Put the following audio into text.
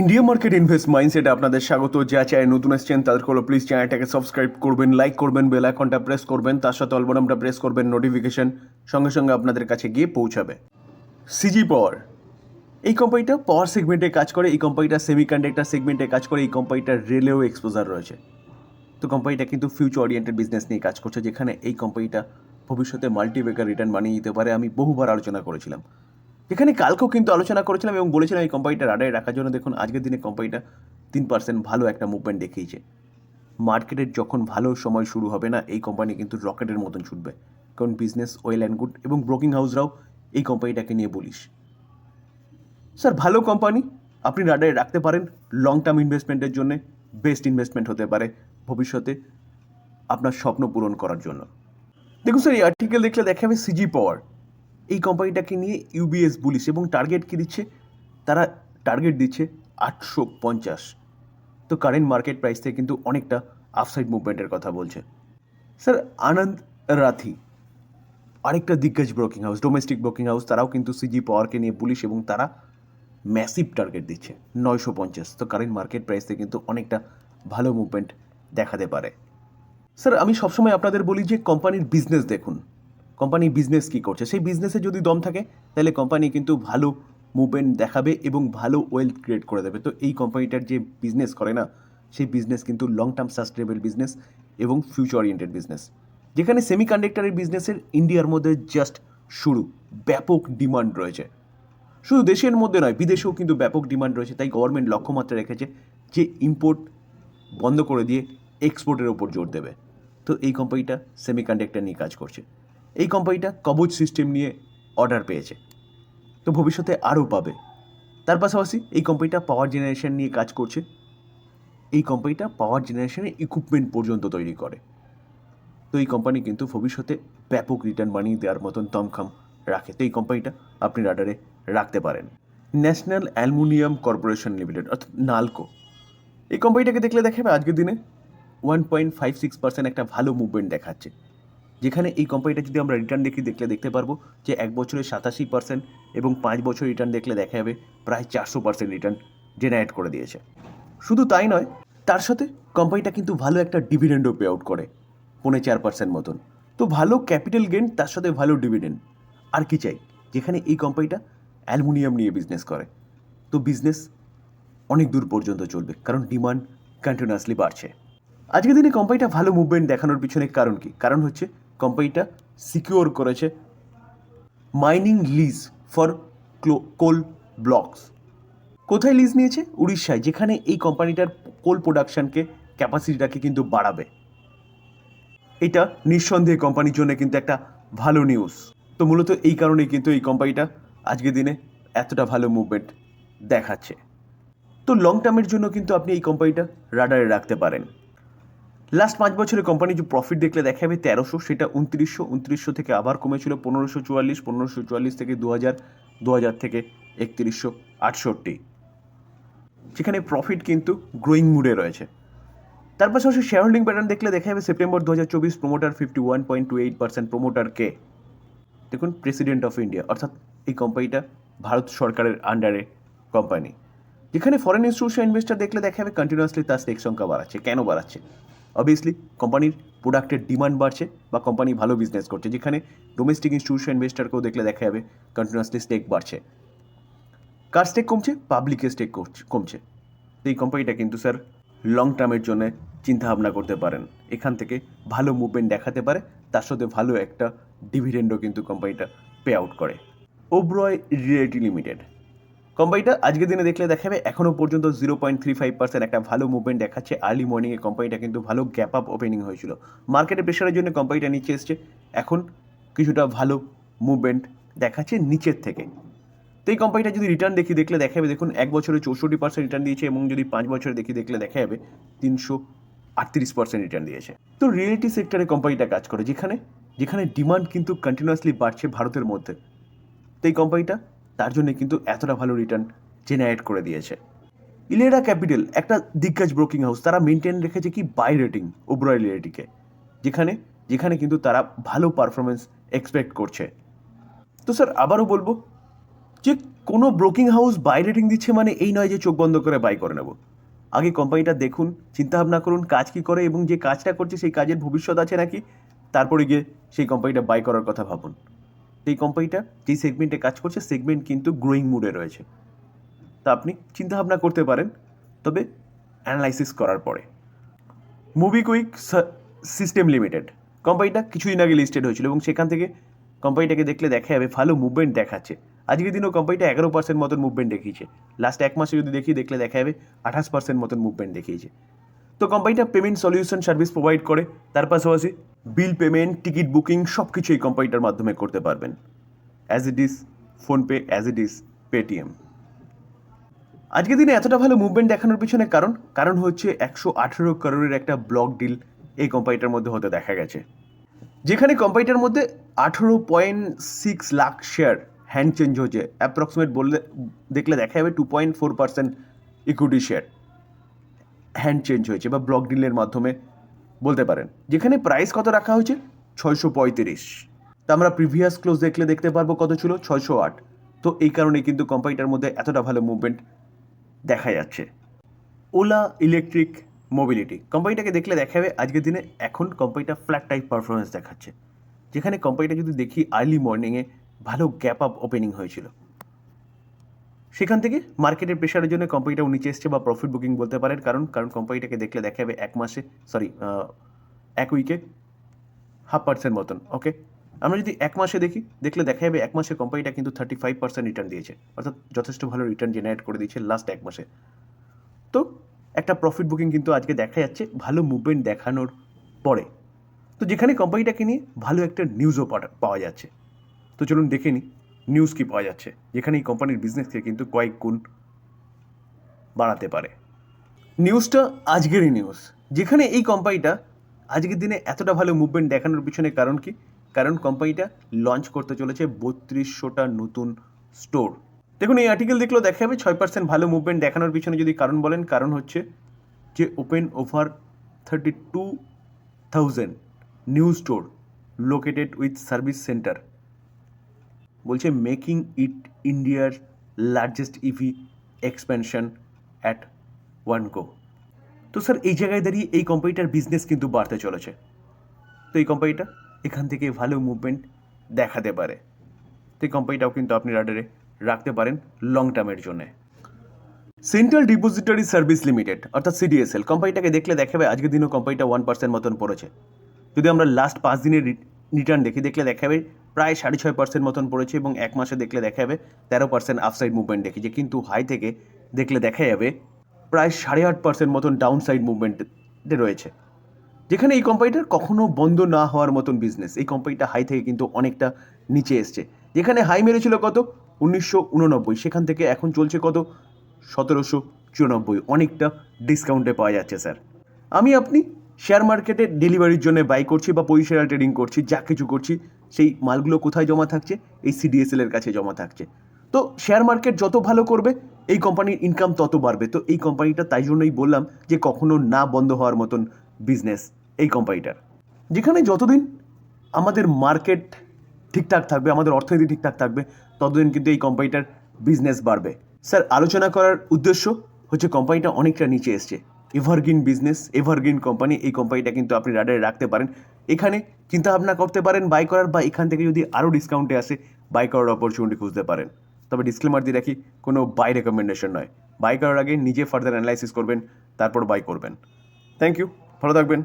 India market invest মাইন্ডসেটে আপনাদের স্বাগত। যা চায় নতুন এসছেন, তাদের হলো প্লিজ চ্যানেলটাকে সাবস্ক্রাইব করবেন লাইক করবেন বেল আইকনটা প্রেস করবেন, তার সাথে অলবনামটা প্রেস করবেন নোটিফিকেশন সঙ্গে সঙ্গে আপনাদের কাছে গিয়ে পৌঁছাবে। সিজি পাওয়ার এই কোম্পানিটা পাওয়ার সেগমেন্টে কাজ করে, এই কোম্পানিটা সেমিকন্ডাক্টর সেগমেন্টে কাজ করে, এই কোম্পানিটার রেলেও এক্সপোজার রয়েছে। তো কোম্পানিটা কিন্তু ফিউচার ওরিয়েন্টেড বিজনেস নিয়ে কাজ করছে, যেখানে এই কোম্পানিটা ভবিষ্যতে মাল্টিবেকার রিটার্ন বানিয়ে দিতে পারে, আমি বহুবার আলোচনা করেছিলাম। যেখানে কালকেও কিন্তু আলোচনা করেছিলাম এবং বলেছিলাম এই কোম্পানিটা রাডারে রাখার জন্য, দেখুন, আজকের দিনে কোম্পানিটা তিন পার্সেন্ট ভালো একটা মুভমেন্ট দেখিয়েছে। মার্কেটের যখন ভালো সময় শুরু হবে না, এই কোম্পানি কিন্তু রকেটের মতন ছুটবে। কারণ বিজনেস ওয়েল অ্যান্ড গুড এবং ব্রোকিং হাউসরাও এই কোম্পানিটাকে নিয়ে বলিস স্যার ভালো কোম্পানি আপনি রাডারে রাখতে পারেন। লং টার্ম ইনভেস্টমেন্টের জন্য বেস্ট ইনভেস্টমেন্ট হতে পারে ভবিষ্যতে আপনার স্বপ্ন পূরণ করার জন্য। দেখুন স্যার এই আর্টিকেল দেখলে দেখা যাবে সিজি পাওয়ার এই কোম্পানিটাকে নিয়ে ইউবিএস বুলিশ এবং টার্গেট কী দিচ্ছে? তারা টার্গেট দিচ্ছে আটশো পঞ্চাশ। তো কারেন্ট মার্কেট প্রাইস থেকে কিন্তু অনেকটা আফসাইড মুভমেন্টের কথা বলছে। স্যার আনন্দ রাথি আরেকটা দিগ্গজ broking house domestic broking house তারাও কিন্তু সিজি পাওয়ারকে নিয়ে পুলিশ এবং তারা ম্যাসিভ টার্গেট দিচ্ছে নয়শো পঞ্চাশ। তো কারেন্ট মার্কেট প্রাইসে কিন্তু অনেকটা ভালো মুভমেন্ট দেখাতে পারে। স্যার আমি সবসময় আপনাদের বলি যে কোম্পানির বিজনেস দেখুন। কোম্পানি বিজনেস কী করছে? সেই বিজনেসে যদি দম থাকে, তাহলে কোম্পানি কিন্তু ভালো মুভমেন্ট দেখাবে এবং ভালো ওয়েলথ ক্রিয়েট করে দেবে। তো এই কোম্পানিটার যে বিজনেস করে না, সেই বিজনেস কিন্তু লং টার্ম সাস্টেনেবল বিজনেস এবং ফিউচার ওরিয়েন্টেড বিজনেস যেখানে সেমিকন্ডাক্টরের বিজনেসের ইন্ডিয়ার মধ্যে জাস্ট শুরু, ব্যাপক ডিমান্ড রয়েছে। শুধু দেশের মধ্যে নয়, বিদেশেও কিন্তু ব্যাপক ডিমান্ড রয়েছে। তাই গভর্নমেন্ট লক্ষ্যমাত্রা রেখেছে যে ইম্পোর্ট বন্ধ করে দিয়ে এক্সপোর্টের ওপর জোর দেবে। তো এই কোম্পানিটা সেমিকন্ডাক্টর নিয়ে কাজ করছে। এই কোম্পানিটা কবচ সিস্টেম নিয়ে অর্ডার পেয়েছে। তো ভবিষ্যতে আরও পাবে। তার পাশাপাশি এই কোম্পানিটা পাওয়ার জেনারেশন নিয়ে কাজ করছে। এই কোম্পানিটা পাওয়ার জেনারেশনের ইকুইপমেন্ট পর্যন্ত তৈরি করে। তো এই কোম্পানি কিন্তু ভবিষ্যতে ব্যাপক রিটার্ন বানিয়ে দেওয়ার মতন দমখম রাখে। তো এই কোম্পানিটা আপনি রাডারে রাখতে পারেন। ন্যাশনাল অ্যালুমিনিয়াম কর্পোরেশন লিমিটেড অর্থাৎ নালকো। এই কোম্পানিটাকে দেখলে দেখাবে আজকের দিনে one point five six percent একটা ভালো মুভমেন্ট দেখাচ্ছে। যেখানে এই কোম্পানিটা যদি আমরা রিটার্ন দেখি, দেখলে দেখতে পারব যে এক বছরে সাতাশি পার্সেন্ট এবং পাঁচ বছর রিটার্ন দেখলে দেখা যাবে প্রায় চারশো পার্সেন্ট রিটার্ন জেনারেট করে দিয়েছে। শুধু তাই নয়, তার সাথে কোম্পানিটা কিন্তু ভালো একটা ডিভিডেন্ডও পে আউট করে, পৌনে চার পার্সেন্ট মতন। তো ভালো ক্যাপিটাল গেন তার সাথে ভালো ডিভিডেন্ড আর কি চাই? যেখানে এই কোম্পানিটা অ্যালুমিনিয়াম নিয়ে বিজনেস করে। তো বিজনেস অনেক দূর পর্যন্ত চলবে, কারণ ডিমান্ড কন্টিনিউয়াসলি বাড়ছে। আজকের দিনে কোম্পানিটা ভালো মুভমেন্ট দেখানোর পিছনে কারণ কি? কারণ হচ্ছে কোম্পানিটা সিকিওর করেছে mining lease for coal blocks কোথায় লিজ নিয়েছে? উড়িষ্যায়, যেখানে এই কোম্পানিটার কোল প্রোডাকশনকে ক্যাপাসিটিটাকে কিন্তু বাড়াবে। এটা নিঃসন্দেহে কোম্পানির জন্য কিন্তু একটা ভালো নিউজ তো মূলত এই কারণেই কিন্তু এই কোম্পানিটা আজকের দিনে এতটা ভালো মুভমেন্ট দেখাচ্ছে। তো লং টার্মের জন্য কিন্তু আপনি এই কোম্পানিটা রাডারে রাখতে পারেন। লাস্ট পাঁচ বছরে কোম্পানি যে প্রফিট দেখলে দেখা যাবে তেরোশো, সেটা উনত্রিশশো উনত্রিশশো থেকে আবার কমেছিল পনেরোশো চুয়াল্লিশ পনেরোশো চুয়াল্লিশ থেকে দু হাজার দু হাজার থেকে একত্রিশশো আটষট্টি। যেখানে প্রফিট কিন্তু গ্রোয়িং মুডে রয়েছে। তার পাশাপাশি শেয়ার হোল্ডিং প্যাটার্ন দেখলে দেখা যাবে সেপ্টেম্বর দু হাজার চব্বিশ promoter fifty one point two eight percent promoter কে? দেখুন প্রেসিডেন্ট অফ ইন্ডিয়া অর্থাৎ এই কোম্পানিটা ভারত সরকারের আন্ডারে কোম্পানি যেখানে ফরেন ইনস্টিটিউশন ইনভেস্টার দেখলে দেখা যাবে কন্টিনিউয়াসলি তার স্টেক সংখ্যা বাড়াচ্ছে। কেন বাড়াচ্ছে? অবভিয়াসলি কোম্পানির প্রোডাক্টের ডিমান্ড বাড়ছে বা কোম্পানি ভালো বিজনেস করছে, যেখানে ডোমেস্টিক ইনস্টিটিউশন ইনভেস্টারকেও দেখলে দেখা যাবে কন্টিনিউয়াসলি স্টেক বাড়ছে। কার স্টেক কমছে? পাবলিকের স্টেক কমছে তো এই কোম্পানিটা কিন্তু স্যার লং টার্মের জন্য চিন্তাভাবনা করতে পারেন। এখান থেকে ভালো মুভমেন্ট দেখাতে পারে, তার সাথে ভালো একটা ডিভিডেন্ডও কিন্তু কোম্পানিটা পে আউট করে। ওব্রয় রিয়েলিটি লিমিটেড কোম্পানিটা আজকের দিনে দেখলে দেখাবে এখনও পর্যন্ত zero point three five percent একটা ভালো মুভমেন্ট দেখাচ্ছে আর্লি মর্নিংয়ে কোম্পানিটা কিন্তু ভালো গ্যাপ আপ ওপেনিং হয়েছিল। মার্কেটে প্রেশারের জন্য কোম্পানিটা নিচে এসছে। এখন কিছুটা ভালো মুভমেন্ট দেখাচ্ছে নিচের থেকে। তো এই কোম্পানিটা যদি রিটার্ন দেখি, দেখলে দেখা যাবে দেখুন, এক বছরে চৌষট্টি পার্সেন্ট রিটার্ন দিয়েছে এবং যদি পাঁচ বছরে দেখি, দেখলে দেখা যাবে তিনশো আটত্রিশ পার্সেন্ট রিটার্ন দিয়েছে। তো রিয়েলিটি সেক্টরে কোম্পানিটা কাজ করে, যেখানে যেখানে ডিমান্ড কিন্তু কন্টিনিউয়াসলি বাড়ছে ভারতের মধ্যে। তো এই কোম্পানিটা তার জন্য কিন্তু এতটা ভালো রিটার্ন জেনারেট করে দিয়েছে। ইলেরা ক্যাপিটাল, একটা দিগ্গজ ব্রোকিং হাউস তারা মেনটেন রেখেছে কি বাই রেটিং ওব্রয় রিয়েলিটিকে যেখানে যেখানে কিন্তু তারা ভালো পারফরমেন্স এক্সপেক্ট করছে। তো স্যার আবারও বলব যে কোনো ব্রোকিং হাউস বাই রেটিং দিচ্ছে মানে এই নয় যে চোখ বন্ধ করে বাই করে নেব। আগে কোম্পানিটা দেখুন, চিন্তাভাবনা করুন, কাজ কী করে এবং যে কাজটা করছে সেই কাজের ভবিষ্যৎ আছে নাকি, তারপরে গিয়ে সেই কোম্পানিটা বাই করার কথা ভাবুন। এই কোম্পানিটা যেই সেগমেন্টে কাজ করছে সেগমেন্ট কিন্তু গ্রোয়িং মুডে রয়েছে। তা আপনি চিন্তাভাবনা করতে পারেন, তবে অ্যানালাইসিস করার পরে। মুভি কুইক সিস্টেম লিমিটেড কোম্পানিটা কিছুদিন আগে লিস্টেড হয়েছিল এবং সেখান থেকে কোম্পানিটাকে দেখলে দেখা যাবে ভালো মুভমেন্ট দেখাচ্ছে। আজকের দিনেও কোম্পানিটা এগারো পার্সেন্ট মতন মুভমেন্ট দেখিয়েছে। লাস্ট এক মাসে যদি দেখি, দেখলে দেখা যাবে আঠাশ পার্সেন্ট মতন মুভমেন্ট দেখিয়েছে। তো কোম্পানিটা পেমেন্ট সলিউশন সার্ভিস প্রোভাইড করে, তার পাশাপাশি বিল পেমেন্ট, টিকিট বুকিং সব কিছু এই কোম্পানিটার মাধ্যমে করতে পারবেন। As it is PhonePe as it is Paytm আজকের দিনে এতটা ভালো মুভমেন্ট দেখানোর পিছনে কারণ কারণ হচ্ছে একশো আঠেরো করোড়ের একটা ব্লক ডিল এই কোম্পানিটার মধ্যে হতে দেখা গেছে। যেখানে কোম্পানিটার মধ্যে আঠেরো point six lakh share hand change হচ্ছে অ্যাপ্রক্সিমেট বললে, দেখলে দেখা যাবে two point four percent equity share hand change হয়েছে বা ব্লক ডিলের মাধ্যমে বলতে পারেন। যেখানে প্রাইস কত রাখা হয়েছে? ছয়শো পঁয়ত্রিশ। তা আমরা প্রিভিয়াস ক্লোজ দেখলে দেখতে পারব কত ছিল? ছয়শো আট। তো এই কারণে কিন্তু কোম্পানিটার মধ্যে এতটা ভালো মুভমেন্ট দেখা যাচ্ছে। ওলা ইলেকট্রিক মোবিলিটি কোম্পানিটাকে দেখলে দেখা যাবে আজকের দিনে এখন কোম্পানিটা ফ্ল্যাট টাইপ পারফরমেন্স দেখাচ্ছে। যেখানে কোম্পানিটা যদি দেখি আর্লি মর্নিংয়ে ভালো গ্যাপ আপ ওপেনিং হয়েছিল। সেখান থেকে মার্কেটের প্রেশারের জন্য কোম্পানিটাও নিচে এসছে বা প্রফিট বুকিং বলতে পারেন। কারণ কারণ কোম্পানিটাকে দেখলে দেখা যাবে এক মাসে সরি এক উইকে হাফ পার্সেন্ট মতন ওকে আমরা যদি এক মাসে দেখি, দেখলে দেখা যাবে এক মাসে কোম্পানিটা কিন্তু থার্টি ফাইভ পার্সেন্ট রিটার্ন দিয়েছে। অর্থাৎ যথেষ্ট ভালো রিটার্ন জেনারেট করে দিয়েছে লাস্ট এক মাসে। তো একটা প্রফিট বুকিং কিন্তু আজকে দেখা যাচ্ছে ভালো মুভমেন্ট দেখানোর পরে। তো যেখানে কোম্পানিটাকে নিয়ে ভালো একটা নিউজও পাওয়া যাচ্ছে। তো চলুন দেখে নিই। নিউজ কি পাওয়া যাচ্ছে? যেখানে এই কোম্পানির বিজনেসকে কিন্তু কয়েক গুণ বাড়াতে পারে। নিউজটা আজকেরই নিউজ যেখানে এই কোম্পানিটা আজকের দিনে এতটা ভালো মুভমেন্ট দেখানোর পিছনে কারণ কি? কারণ কোম্পানিটা লঞ্চ করতে চলেছে বত্রিশশোটা নতুন স্টোর দেখুন, এই আর্টিকেল দেখলেও দেখা যাবে ছয় পার্সেন্ট ভালো মুভমেন্ট দেখানোর পিছনে যদি কারণ বলেন, কারণ হচ্ছে যে open over thirty two thousand new store located with service centre বলছে মেকিং ইট ইন্ডিয়ার largest EV expansion at one go তো স্যার এই জায়গায় দাঁড়িয়ে এই কোম্পানিটার বিজনেস কিন্তু বাড়তে চলেছে। তো এই কোম্পানিটা এখান থেকে ভালো মুভমেন্ট দেখাতে পারে। তো এই কোম্পানিটাও কিন্তু আপনি রাডারে রাখতে পারেন লং টার্মের জন্যে। সেন্ট্রাল ডিপোজিটরি সার্ভিস লিমিটেড অর্থাৎ সিডিএসএল কোম্পানিটাকে দেখলে দেখাবে আজকের দিনও কোম্পানিটা ওয়ান পার্সেন্ট মতন পড়েছে। যদি আমরা লাস্ট পাঁচ দিনের রিটার্ন দেখি, দেখলে দেখাবে প্রায় সাড়ে ছয় পার্সেন্ট মতন পড়েছে এবং এক মাসে দেখলে দেখা যাবে তেরো পার্সেন্ট আপসাইড মুভমেন্ট দেখেছে। কিন্তু হাই থেকে দেখলে দেখা যাবে প্রায় সাড়ে আট পার্সেন্ট মতন ডাউন সাইড মুভমেন্টে রয়েছে। যেখানে এই কোম্পানিটার কখনো বন্ধ না হওয়ার মতন বিজনেস এই কোম্পানিটা হাই থেকে কিন্তু অনেকটা নিচে এসছে। যেখানে হাই মেরেছিল কত? উনিশশো উননব্বই। সেখান থেকে এখন চলছে কত? সতেরোশো চুরানব্বই। অনেকটা ডিসকাউন্টে পাওয়া যাচ্ছে স্যার আমি আপনি শেয়ার মার্কেটে ডেলিভারির জন্য বাই করছি বা পজিশনাল ট্রেডিং করছি, যা কিছু করছি সেই মালগুলো কোথায় জমা থাকছে? এই সিডিএসএল এর কাছে জমা থাকছে। তো শেয়ার মার্কেট যত ভালো করবে, এই কোম্পানির ইনকাম তত বাড়বে। তো এই কোম্পানিটা তাই জন্যই বললাম যে কখনো না বন্ধ হওয়ার মতন বিজনেস এই কোম্পানিটার যেখানে যতদিন আমাদের মার্কেট ঠিকঠাক থাকবে, আমাদের অর্থনীতি ঠিকঠাক থাকবে, ততদিন কিন্তু এই কোম্পানিটার বিজনেস বাড়বে। স্যার, আলোচনা করার উদ্দেশ্য হচ্ছে কোম্পানিটা অনেকটা নিচে এসছে। এভারগ্রিন বিজনেস, এভারগ্রিন কোম্পানি, এই কোম্পানিটা কিন্তু আপনি রাডারে রাখতে পারেন। এখানে চিন্তা ভাবনা করতে পারেন, বাই করার বা এখান থেকে যদি আরও ডিসকাউন্টে আসে, বাই করার অপরচুনিটি খুঁজতে পারেন। তবে ডিসক্লেমার দিয়ে রাখি, কোনো বাই রেকমেন্ডেশন নয়। বাই করার আগে নিজে ফার্দার অ্যানালাইসিস করবেন, তারপর বাই করবেন। থ্যাংক ইউ ভালো থাকবেন।